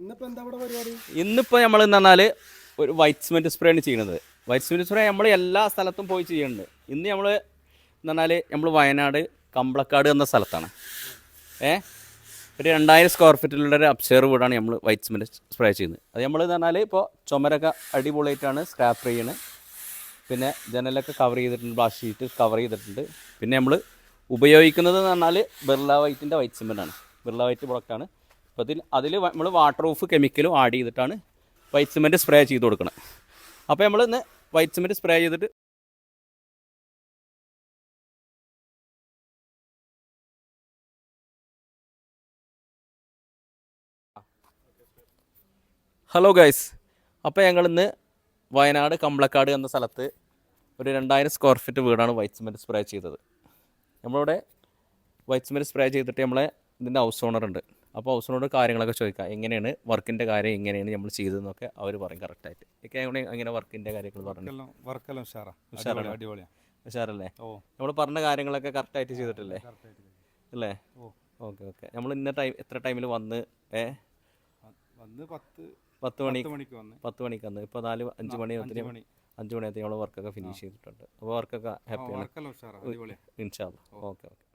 ഇന്നിപ്പോൾ നമ്മൾ എന്ന് പറഞ്ഞാൽ ഒരു വൈറ്റ് സിമെന്റ് സ്പ്രേ ആണ് ചെയ്യുന്നത് വൈറ്റ് സിമെന്റ് സ്പ്രേ നമ്മൾ എല്ലാ സ്ഥലത്തും പോയി ചെയ്യുന്നുണ്ട് ഇന്ന് നമ്മൾ എന്ന് പറഞ്ഞാൽ നമ്മൾ വയനാട് കമ്പളക്കാട് എന്ന സ്ഥലത്താണ്. ഏ? ഒരു രണ്ടായിരം സ്ക്വയർ ഫീറ്റിലുള്ള ഒരു അപ്ഷെയർ വീടാണ് നമ്മൾ വൈറ്റ് സിമെന്റ് സ്പ്രേ ചെയ്യുന്നത്. അത് നമ്മൾ എന്ന് പറഞ്ഞാൽ ഇപ്പോൾ ചുമരൊക്കെ അടിപൊളിയായിട്ടാണ് സ്ക്രാപ്പ് ചെയ്യുന്നത് പിന്നെ ജനലൊക്കെ കവർ ചെയ്തിട്ടുണ്ട് ബ്ലാഷ് ഷീറ്റ് കവർ ചെയ്തിട്ടുണ്ട്. പിന്നെ നമ്മൾ ഉപയോഗിക്കുന്നത് എന്ന് പറഞ്ഞാൽ ബിർള വൈറ്റിന്റെ വൈറ്റ് സിമെന്റ് ആണ്. ബിർള വൈറ്റ് പ്രൊഡക്റ്റാണ് അപ്പോൾ അതിൽ അതിൽ നമ്മൾ വാട്ടർ പ്രൂഫ് കെമിക്കലും ആഡ് ചെയ്തിട്ടാണ് വൈറ്റ് സിമെന്റ് സ്പ്രേ ചെയ്ത് കൊടുക്കുന്നത് അപ്പോൾ നമ്മൾ ഇന്ന് വൈറ്റ് സിമെന്റ് സ്പ്രേ ചെയ്തിട്ട് ഹലോ ഗൈസ് അപ്പോൾ ഞങ്ങൾ ഞങ്ങളിന്ന് വയനാട് കമ്പളക്കാട് എന്ന സ്ഥലത്ത് ഒരു രണ്ടായിരം സ്ക്വയർ ഫീറ്റ് വീടാണ് വൈറ്റ് സിമെന്റ് സ്പ്രേ ചെയ്തത്. നമ്മളിവിടെ വൈറ്റ് സിമെന്റ് സ്പ്രേ ചെയ്തിട്ട് നമ്മളെ ഇതിന്റെ ഹൗസ് ഓണർ ഉണ്ട്. അപ്പോൾ ഹൗസിനോട് കാര്യങ്ങളൊക്കെ ചോദിക്കാം. എങ്ങനെയാണ് വർക്കിന്റെ കാര്യം എങ്ങനെയാണ് നമ്മൾ ചെയ്തതെന്നൊക്കെ അവർ പറയും കറക്റ്റായിട്ട്. ഒക്കെ അങ്ങനെ വർക്കിന്റെ കാര്യങ്ങൾ പറഞ്ഞു വർക്കെല്ലാം വർക്കെല്ലാം ഉഷാറാ. ഉഷാറാണ്. ഉഷാറല്ലേ? നമ്മൾ പറഞ്ഞ കാര്യങ്ങളൊക്കെ കറക്റ്റായിട്ട് ചെയ്തിട്ടില്ലേ? അല്ലേ? ഓ. Okay okay. നമ്മൾ ഇന്ന ടൈം എത്ര ടൈമിൽ വന്ന് ഏ? വന്ന് പത്ത് പത്ത് മണി മണിക്ക് വന്ന്. പത്ത് മണിക്ക് വന്ന്. ഇപ്പോൾ നാല് അഞ്ച് മണി അഞ്ച് മണി. അഞ്ച് മണിയത്തെ നമ്മൾ വർക്കൊക്കെ ഫിനിഷ് ചെയ്തിട്ടുണ്ട്. അപ്പോൾ വർക്കൊക്കെ ഹാപ്പിയാണ് ഇൻഷാല്ല ഓക്കെ ഓക്കെ.